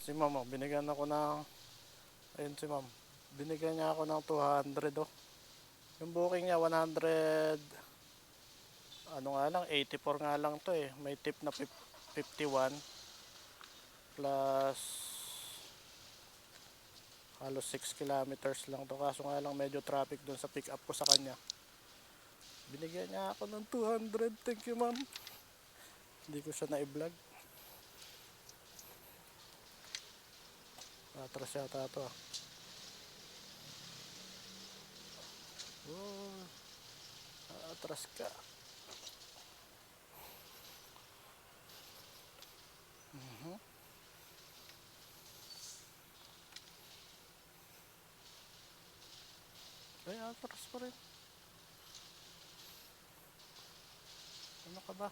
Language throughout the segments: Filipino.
Si ma'am, oh, binigyan ako ng... Ayun si ma'am. Binigyan niya ako ng 200 oh. Yung booking niya 100... Ano nga lang, 84 nga lang to eh. May tip na fif- 51 plus halos 6 kilometers lang to kaso nga lang medyo traffic dun sa pick up ko sa kanya binigyan niya ako ng 200 thank you ma'am hindi ko siya na-vlog atras yata to ah oh, atras ka Mhm. Ay, atras pa rin. Ano ka ba?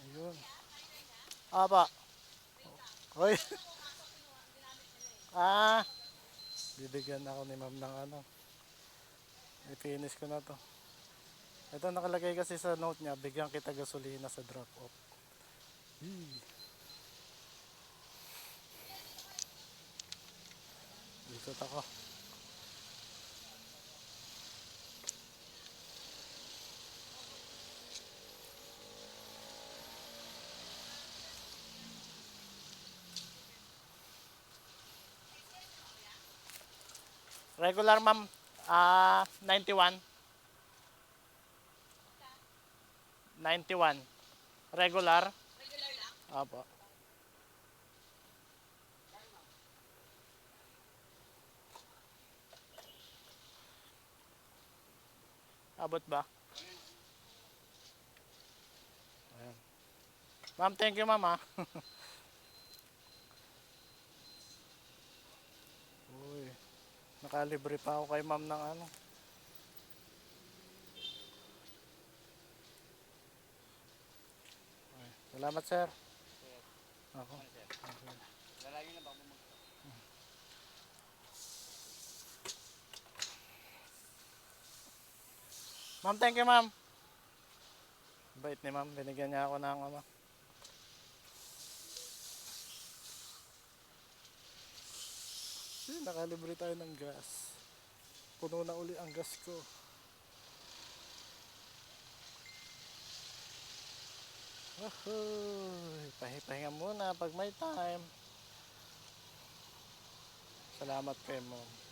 Ayun. Aba. Hoy. ah. Bibigyan ako ni ma'am ng ano. I-finish ko na to. Ito nakalagay kasi sa note niya, bigyan kita gasolina sa drop off. Yee. Ikot ako. Regular ma'am, ah 91. 91. Regular? Regular lang? Apo. Abot ba? Ayan. Ma'am, thank you ma'am ah. nakalibre pa ako kay ma'am ng ano. Ay, Salamat sir. Ako. Okay. Lalagyan na ba mo mag... Ma'am, thank you, ma'am. Bait ni ma'am, binigyan niya ako ng ano. Nakalibre tayo ng gas. Puno na uli ang gas ko. Ahoy, pahipahinga muna pag may time. Salamat kay ma'am.